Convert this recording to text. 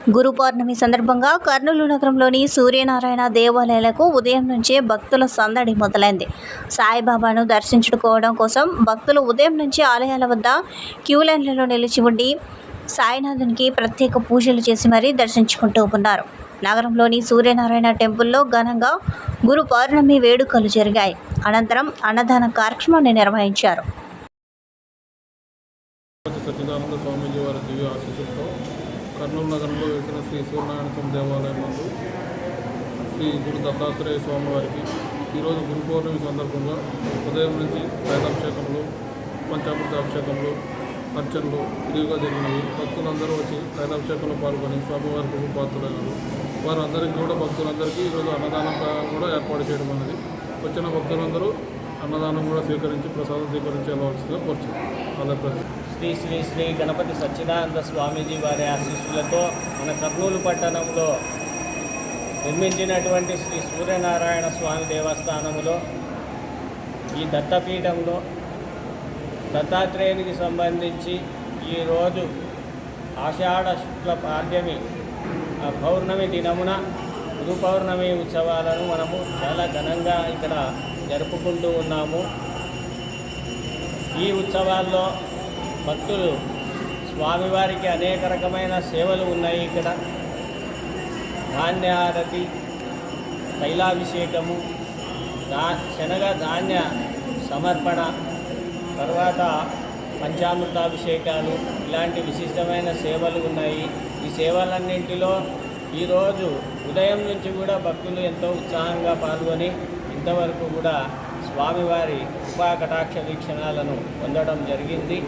గురు పౌర్ణమి సందర్భంగా కర్నూలు నగరంలోని సూర్యనారాయణ దేవాలయాలకు ఉదయం నుంచే భక్తుల సందడి మొదలైంది. సాయిబాబాను దర్శించుకోవడం కోసం భక్తులు ఉదయం నుంచి ఆలయాల వద్ద క్యూ లైన్లలో నిలిచి ఉండి సాయినాథునికి ప్రత్యేక పూజలు చేసి మరీ దర్శించుకుంటూ ఉన్నారు. నగరంలోని సూర్యనారాయణ టెంపుల్లో ఘనంగా గురు పౌర్ణమి వేడుకలు జరిగాయి. అనంతరం అన్నదాన కార్యక్రమాన్ని నిర్వహించారు. వారి దివ్య ఆశీస్సులతో కర్నూలు నగరంలో వేసిన శ్రీ సూర్యనారాయణ స్వామి దేవాలయం నందు శ్రీ గురు దత్తాత్రేయ స్వామి వారికి ఈరోజు గురు పౌర్ణమి సందర్భంగా ఉదయం నుంచి వేదాభిషేకంలో పంచామృత అభిషేకంలో అర్చనలు తిరిగిగా జరిగినవి. భక్తులందరూ వచ్చి వేదాభిషేకంలో పాల్గొని స్వామివారికి పాత్రలైనారు. వారందరికీ కూడా భక్తులందరికీ ఈరోజు అన్నదానం కూడా ఏర్పాటు చేయడం అనేది వచ్చిన భక్తులందరూ అన్నదానం కూడా స్వీకరించి ప్రసాదం స్వీకరించవలసిందిగా కోరుచున్నాం ఆంధ్రప్రదేశ్. శ్రీ శ్రీ శ్రీ గణపతి సచ్చిదానంద స్వామీజీ వారి ఆశీస్సులతో మన కర్నూలు పట్టణంలో నిర్మించినటువంటి శ్రీ సూర్యనారాయణ స్వామి దేవస్థానంలో ఈ దత్తపీఠంలో దత్తాత్రేయునికి సంబంధించి ఈరోజు ఆషాఢ శుక్ల పాడ్యమి పౌర్ణమి దినమున గురు పౌర్ణమి ఉత్సవాలను మనము చాలా ఘనంగా ఇక్కడ జరుపుకుంటూ ఉన్నాము. ఈ ఉత్సవాల్లో భక్తులు స్వామివారికి అనేక రకమైన సేవలు ఉన్నాయి ఇక్కడ. ధాన్యారతి తైలాభిషేకము దా శనగ ధాన్య సమర్పణ తర్వాత పంచామృతాభిషేకాలు ఇలాంటి విశిష్టమైన సేవలు ఉన్నాయి. ఈ సేవలన్నింటిలో ఈరోజు ఉదయం నుంచి కూడా భక్తులు ఎంతో ఉత్సాహంగా పాల్గొని ఇంతవరకు కూడా స్వామివారి కృపా కటాక్ష వీక్షణాలను పొందడం జరిగింది.